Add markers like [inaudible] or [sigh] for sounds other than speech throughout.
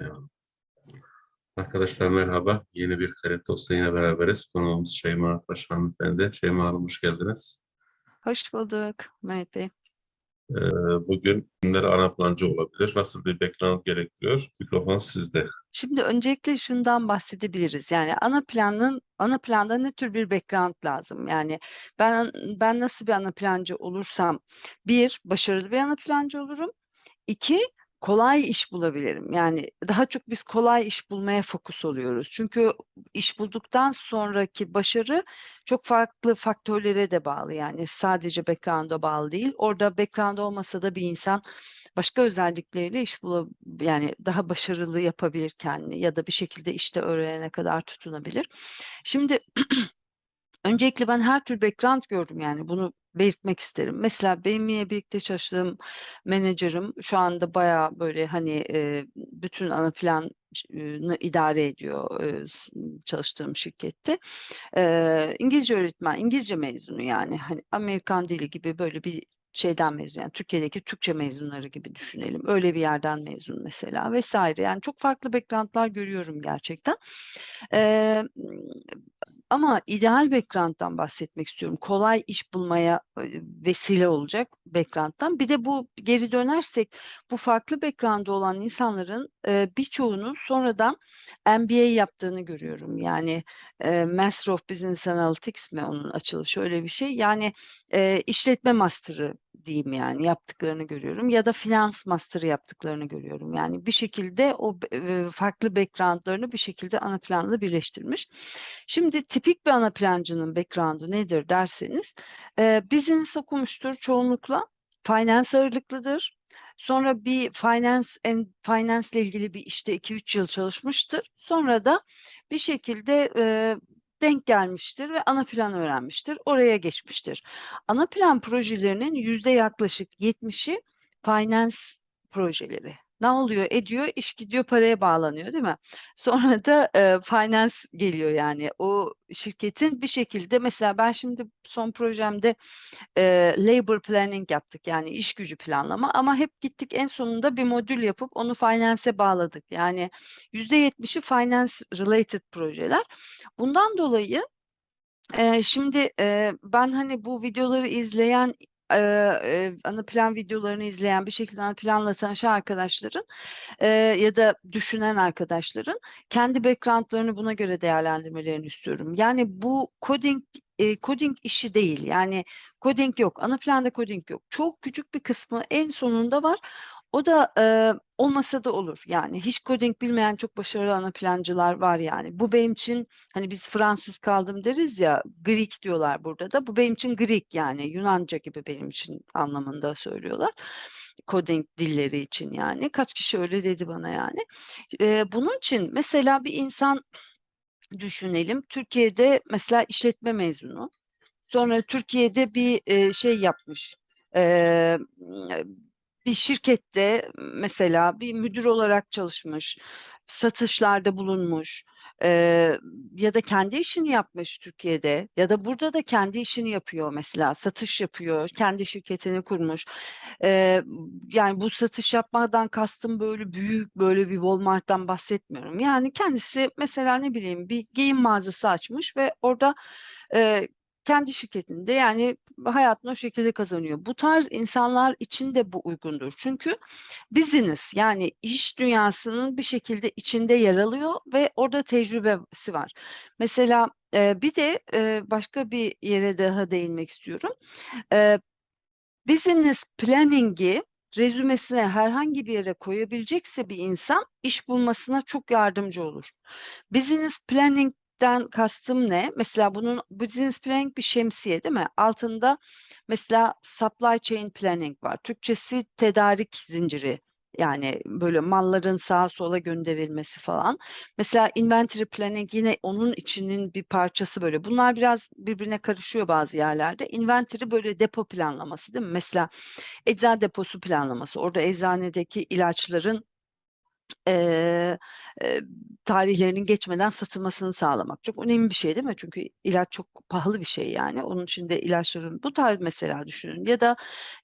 başlayalım. Arkadaşlar merhaba. Yeni bir Karitos'ta yine beraberiz. Konuğumuz Şeyma Ataş hanımefendi. Şeyma Hanım hoş geldiniz. Hoş bulduk Mehmet Bey. Ee, bugün kimler ana plancı olabilir? Nasıl bir background gerektiriyor? Mikrofon sizde. Şimdi öncelikle şundan bahsedebiliriz. Yani ana planın ana planda ne tür bir background lazım? Yani ben ben nasıl bir ana plancı olursam bir başarılı bir ana plancı olurum. İki kolay iş bulabilirim. Yani daha çok biz kolay iş bulmaya fokus oluyoruz. Çünkü iş bulduktan sonraki başarı çok farklı faktörlere de bağlı. Yani sadece background'a bağlı değil. Orada background olmasa da bir insan başka özellikleriyle iş bula yani daha başarılı yapabilir kendini ya da bir şekilde işte öğrenene kadar tutunabilir. Şimdi öncelikle ben her tür background gördüm yani bunu belirtmek isterim. Mesela benimle birlikte çalıştığım menajerim şu anda bayağı böyle hani e, bütün ana planı idare ediyor çalıştığım şirkette. İngilizce öğretmen, İngilizce mezunu yani hani Amerikan dili gibi böyle bir şeyden mezun yani Türkiye'deki Türkçe mezunları gibi düşünelim. Öyle bir yerden mezun mesela vesaire. Yani çok farklı backgroundlar görüyorum gerçekten. Eee, ama ideal background'dan bahsetmek istiyorum. Kolay iş bulmaya e, vesile olacak background'dan. Bir de bu geri dönersek bu farklı background'ı olan insanların e, birçoğunu sonradan MBA yaptığını görüyorum. Yani e, Master of Business Analytics mi onun açılışı öyle bir şey. Yani e, işletme master'ı diyeyim yani yaptıklarını görüyorum ya da finans master'ı yaptıklarını görüyorum. Yani bir şekilde o e, farklı background'larını bir şekilde ana planla birleştirmiş. Şimdi tipik bir ana plancının background'u nedir derseniz e, business okumuştur çoğunlukla. Finance ağırlıklıdır. Sonra bir finance and finance ile ilgili bir işte 2-3 yıl çalışmıştır. Sonra da bir şekilde e, denk gelmiştir ve ana plan öğrenmiştir. Oraya geçmiştir. Ana plan projelerinin yüzde yaklaşık 70'i finance projeleri. Ne oluyor ediyor iş gidiyor paraya bağlanıyor değil mi? [laughs] Sonra da e, finance geliyor yani o şirketin bir şekilde mesela ben şimdi son projemde e, labor planning yaptık yani iş gücü planlama ama hep gittik en sonunda bir modül yapıp onu finance'e bağladık. Yani %70'i finance related projeler. Bundan dolayı e, şimdi e, ben hani bu videoları izleyen e, ana plan videolarını izleyen bir şekilde ana planla tanışan arkadaşların e, ya da düşünen arkadaşların kendi backgroundlarını buna göre değerlendirmelerini istiyorum. Yani bu coding e, coding işi değil. Yani coding yok. Ana planda coding yok. Çok küçük bir kısmı en sonunda var. O da e, olmasa da olur. Yani hiç coding bilmeyen çok başarılı ana plancılar var yani. Bu benim için hani biz Fransız kaldım deriz ya Greek diyorlar burada da. Bu benim için Greek yani Yunanca gibi benim için anlamında söylüyorlar. Coding dilleri için yani. Kaç kişi öyle dedi bana yani. E, bunun için mesela bir insan düşünelim. Türkiye'de mesela işletme mezunu. Sonra Türkiye'de bir e, şey yapmış. E, bir şirkette mesela bir müdür olarak çalışmış, satışlarda bulunmuş eee, ya da kendi işini yapmış Türkiye'de ya da burada da kendi işini yapıyor mesela satış yapıyor, kendi şirketini kurmuş. Eee, yani bu satış yapmadan kastım böyle büyük böyle bir Walmart'tan bahsetmiyorum. Yani kendisi mesela ne bileyim bir giyim mağazası açmış ve orada eee, kendi şirketinde yani hayatını o şekilde kazanıyor. Bu tarz insanlar için de bu uygundur. Çünkü business yani iş dünyasının bir şekilde içinde yer alıyor ve orada tecrübesi var. Mesela e, bir de e, başka bir yere daha değinmek istiyorum. E, business planning'i rezümesine herhangi bir yere koyabilecekse bir insan iş bulmasına çok yardımcı olur. Business planning'den kastım ne? Mesela bunun business planning bir şemsiye değil mi? Altında mesela supply chain planning var. Türkçesi tedarik zinciri. Yani böyle malların sağa sola gönderilmesi falan. Mesela inventory planning yine onun içinin bir parçası böyle. Bunlar biraz birbirine karışıyor bazı yerlerde. Inventory böyle depo planlaması değil mi? Mesela eczane deposu planlaması. Orada eczanedeki ilaçların eee, eee, tarihlerinin geçmeden satılmasını sağlamak. Çok önemli bir şey değil mi? Çünkü ilaç çok pahalı bir şey yani. Onun için de ilaçların bu tarz mesela düşünün. Ya da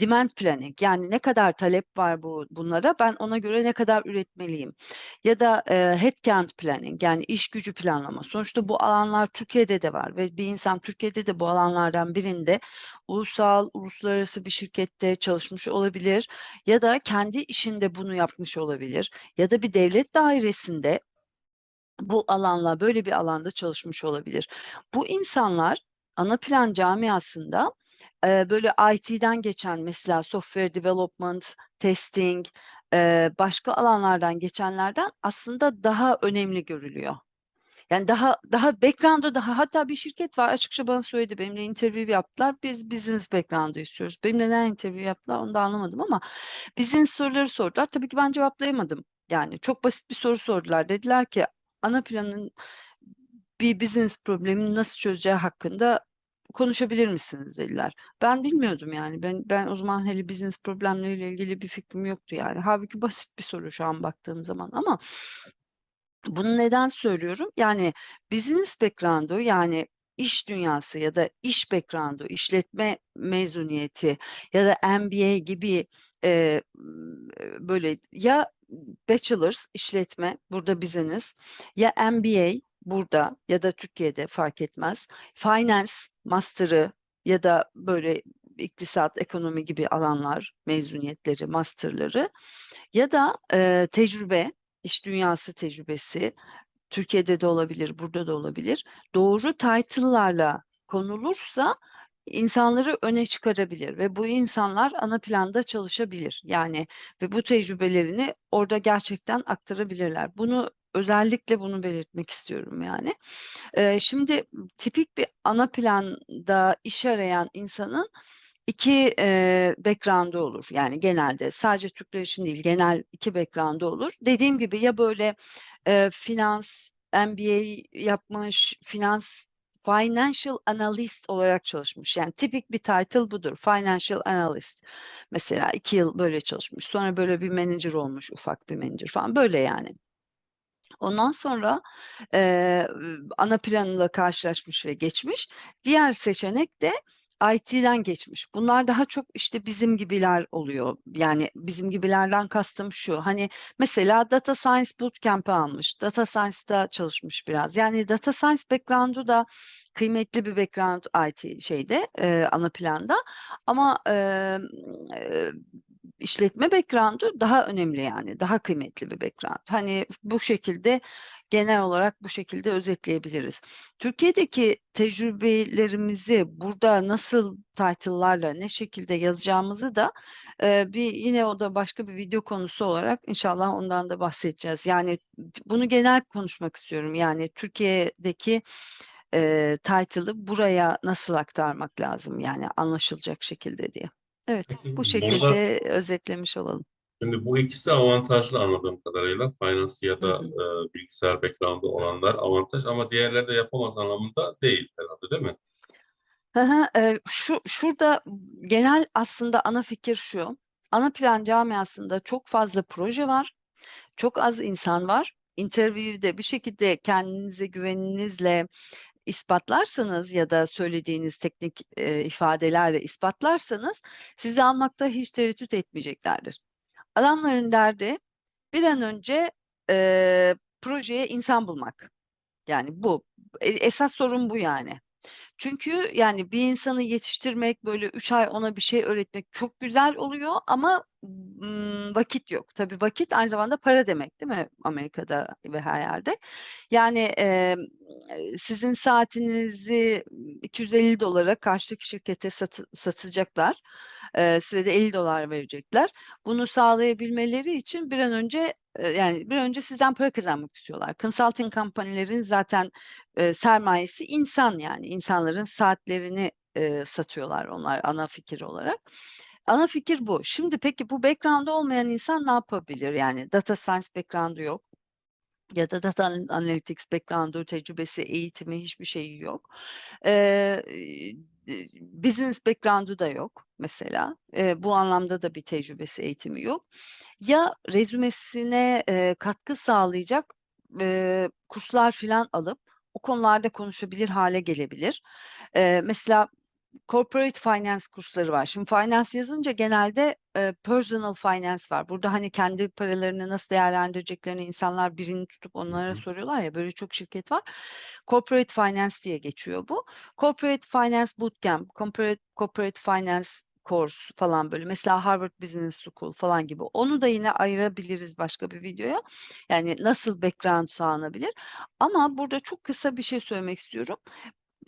demand planning yani ne kadar talep var bu bunlara ben ona göre ne kadar üretmeliyim. Ya da e, headcount planning yani iş gücü planlama. Sonuçta bu alanlar Türkiye'de de var ve bir insan Türkiye'de de bu alanlardan birinde ulusal, uluslararası bir şirkette çalışmış olabilir ya da kendi işinde bunu yapmış olabilir ya da bir devlet dairesinde bu alanla böyle bir alanda çalışmış olabilir. Bu insanlar ana plan camiasında e, böyle IT'den geçen mesela software development, testing, e, başka alanlardan geçenlerden aslında daha önemli görülüyor. Yani daha daha background'da daha hatta bir şirket var açıkça bana söyledi benimle interview yaptılar. Biz business background'ı istiyoruz. Benimle neden interview yaptılar onu da anlamadım ama business soruları sordular. Tabii ki ben cevaplayamadım. Yani çok basit bir soru sordular. Dediler ki ana planın bir business problemini nasıl çözeceği hakkında konuşabilir misiniz dediler. Ben bilmiyordum yani. Ben ben o zaman hele business problemleriyle ilgili bir fikrim yoktu yani. Halbuki basit bir soru şu an baktığım zaman ama bunu neden söylüyorum? Yani business background'u yani iş dünyası ya da iş background'u, işletme mezuniyeti ya da MBA gibi e, böyle ya bachelor's işletme burada business ya MBA burada ya da Türkiye'de fark etmez. Finance master'ı ya da böyle iktisat, ekonomi gibi alanlar mezuniyetleri, master'ları ya da e, tecrübe, iş dünyası tecrübesi Türkiye'de de olabilir, burada da olabilir. Doğru title'larla konulursa insanları öne çıkarabilir ve bu insanlar ana planda çalışabilir. Yani ve bu tecrübelerini orada gerçekten aktarabilirler. Bunu özellikle bunu belirtmek istiyorum yani. Ee, şimdi tipik bir ana planda iş arayan insanın iki e, background'u olur. Yani genelde sadece Türkler için değil genel iki background'u olur. Dediğim gibi ya böyle e, finans, MBA yapmış, finans financial analyst olarak çalışmış. Yani tipik bir title budur. Financial analyst. Mesela iki yıl böyle çalışmış. Sonra böyle bir manager olmuş. Ufak bir manager falan. Böyle yani. Ondan sonra e, ana planıyla karşılaşmış ve geçmiş. Diğer seçenek de IT'den geçmiş. Bunlar daha çok işte bizim gibiler oluyor. Yani bizim gibilerden kastım şu. Hani mesela Data Science Bootcamp'ı almış. Data Science'da çalışmış biraz. Yani Data Science background'u da kıymetli bir background IT şeyde e, ana planda. Ama e, işletme background'u daha önemli yani. Daha kıymetli bir background. Hani bu şekilde genel olarak bu şekilde özetleyebiliriz. Türkiye'deki tecrübelerimizi burada nasıl title'larla ne şekilde yazacağımızı da e, bir yine o da başka bir video konusu olarak inşallah ondan da bahsedeceğiz. Yani bunu genel konuşmak istiyorum. Yani Türkiye'deki e, title'ı buraya nasıl aktarmak lazım yani anlaşılacak şekilde diye. Evet, bu burada- şekilde özetlemiş olalım. Şimdi bu ikisi avantajlı anladığım kadarıyla. Finance ya da e, bilgisayar background'u olanlar avantaj ama diğerleri de yapamaz anlamında değil herhalde değil mi? Hı hı, eee, şu şurada genel aslında ana fikir şu. Ana plan camiasında çok fazla proje var. Çok az insan var. Interview'de bir şekilde kendinizi güveninizle ispatlarsanız ya da söylediğiniz teknik eee, ifadelerle ispatlarsanız sizi almakta hiç tereddüt etmeyeceklerdir. Adamların derdi bir an önce eee, projeye insan bulmak. Yani bu. E- esas sorun bu yani. Çünkü yani bir insanı yetiştirmek böyle üç ay ona bir şey öğretmek çok güzel oluyor ama vakit yok. Tabii vakit aynı zamanda para demek değil mi Amerika'da ve her yerde. Yani e, sizin saatinizi 250 dolara karşıdaki şirkete satı- satacaklar. E, size de 50 dolar verecekler. Bunu sağlayabilmeleri için bir an önce yani bir önce sizden para kazanmak istiyorlar. Consulting kompanyelerin zaten e, sermayesi insan yani insanların saatlerini e, satıyorlar onlar ana fikir olarak. Ana fikir bu. Şimdi peki bu background'ı olmayan insan ne yapabilir? Yani data science background'u yok ya da data an- analytics background'u, tecrübesi, eğitimi hiçbir şeyi yok. Eee, e, business background'u da yok mesela. Eee, bu anlamda da bir tecrübesi, eğitimi yok. Ya rezümesine eee, katkı sağlayacak eee, kurslar filan alıp o konularda konuşabilir hale gelebilir. Eee, mesela corporate finance kursları var. Şimdi finance yazınca genelde eee, personal finance var. Burada hani kendi paralarını nasıl değerlendireceklerini insanlar birini tutup onlara soruyorlar ya böyle çok şirket var. Corporate finance diye geçiyor bu. Corporate Finance Bootcamp, Corporate, Corporate Finance Course falan böyle. Mesela Harvard Business School falan gibi. Onu da yine ayırabiliriz başka bir videoya. Yani nasıl background sağlanabilir. Ama burada çok kısa bir şey söylemek istiyorum.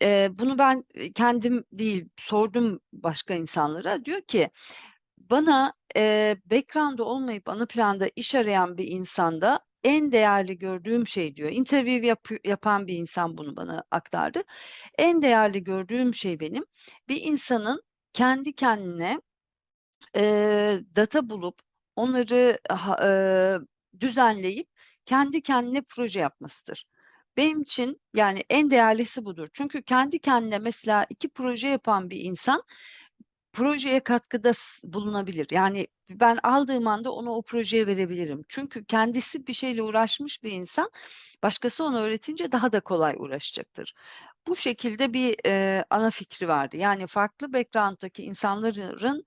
Eee, bunu ben e, kendim değil sordum başka insanlara. Diyor ki bana eee background'u olmayıp ana planda iş arayan bir insanda en değerli gördüğüm şey diyor. Interview yapı- yapan bir insan bunu bana aktardı. En değerli gördüğüm şey benim bir insanın kendi kendine eee, data bulup onları eee, düzenleyip kendi kendine proje yapmasıdır. Benim için yani en değerlisi budur. Çünkü kendi kendine mesela iki proje yapan bir insan projeye katkıda bulunabilir. Yani ben aldığım anda onu o projeye verebilirim. Çünkü kendisi bir şeyle uğraşmış bir insan başkası onu öğretince daha da kolay uğraşacaktır. Bu şekilde bir eee, ana fikri vardı. Yani farklı background'daki insanların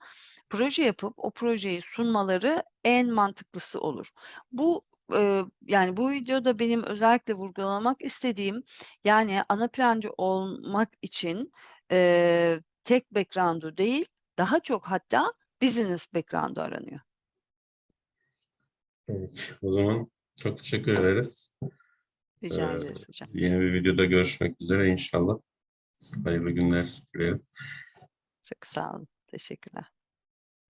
proje yapıp o projeyi sunmaları en mantıklısı olur. Bu eee, yani bu videoda benim özellikle vurgulamak istediğim yani ana plancı olmak için eee, tek background'u değil daha çok hatta business background'u aranıyor. Peki, O zaman çok teşekkür ederiz. Rica Ee, ederiz hocam. Yeni bir videoda görüşmek üzere inşallah. Hayırlı günler dilerim. Çok sağ olun. Teşekkürler.